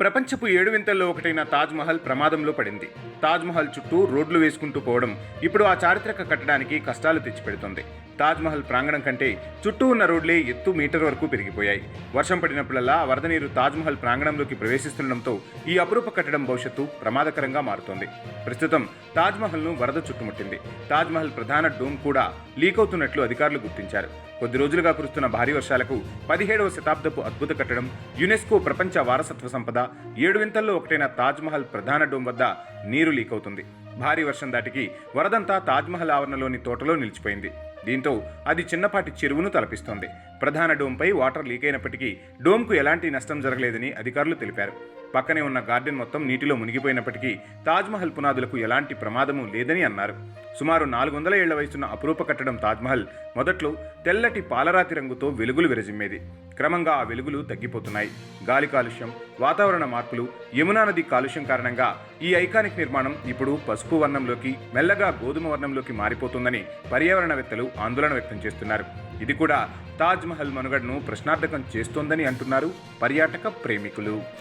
ప్రపంచపు ఏడు వింతల్లో ఒకటైన తాజ్మహల్ ప్రమాదంలో పడింది. తాజ్మహల్ చుట్టూ రోడ్లు వేసుకుంటూ పోవడం ఇప్పుడు ఆ చారిత్రక కట్టడానికి కష్టాలు తెచ్చిపెడుతుంది. తాజ్ మహల్ ప్రాంగణం కంటే చుట్టూ ఉన్న రోడ్లే ఎత్తు మీటర్ వరకు పెరిగిపోయాయి. వర్షం పడినప్పుడల్లా వరద నీరు తాజ్ మహల్ ప్రాంగణంలోకి ప్రవేశిస్తుండటంతో ఈ అపురూప కట్టడం భవిష్యత్తు ప్రమాదకరంగా మారుతోంది. ప్రస్తుతం తాజ్మహల్ను వరద చుట్టుముట్టింది. తాజ్ మహల్ ప్రధాన డోమ్ కూడా లీక్ అవుతున్నట్లు అధికారులు గుర్తించారు. కొద్ది రోజులుగా కురుస్తున్న భారీ వర్షాలకు పదిహేడవ శతాబ్దపు అద్భుత కట్టడం యునెస్కో ప్రపంచ వారసత్వ సంపద ఏడు వింతల్లో ఒకటైన తాజ్ మహల్ ప్రధాన డోమ్ వద్ద నీరు లీక్ అవుతుంది. భారీ వర్షం దాటికి వరదంతా తాజ్మహల్ ఆవరణలోని తోటలో నిలిచిపోయింది. దీంతో అది చిన్నపాటి చెరువును తలపిస్తోంది. ప్రధాన డోమ్పై వాటర్ లీక్ అయినప్పటికీ డోమ్కు ఎలాంటి నష్టం జరగలేదని అధికారులు తెలిపారు. పక్కనే ఉన్న గార్డెన్ మొత్తం నీటిలో మునిగిపోయినప్పటికీ తాజ్మహల్ పునాదులకు ఎలాంటి ప్రమాదము లేదని అన్నారు. సుమారు నాలుగు వందల ఏళ్ళ వయసున్న అపురూప కట్టడం తాజ్మహల్ మొదట్లో తెల్లటి పాలరాతి రంగుతో వెలుగులు విరజిమ్మేది. క్రమంగా ఆ వెలుగులు తగ్గిపోతున్నాయి. గాలి కాలుష్యం వాతావరణ మార్పులు యమునా నది కాలుష్యం కారణంగా ఈ ఐకానిక్ నిర్మాణం ఇప్పుడు పసుపు వర్ణంలోకి మెల్లగా గోధుమ వర్ణంలోకి మారిపోతుందని పర్యావరణవేత్తలు ఆందోళన వ్యక్తం చేస్తున్నారు. ఇది కూడా తాజ్ మహల్ మనుగడను ప్రశ్నార్థకం చేస్తోందని అంటున్నారు పర్యాటక ప్రేమికులు.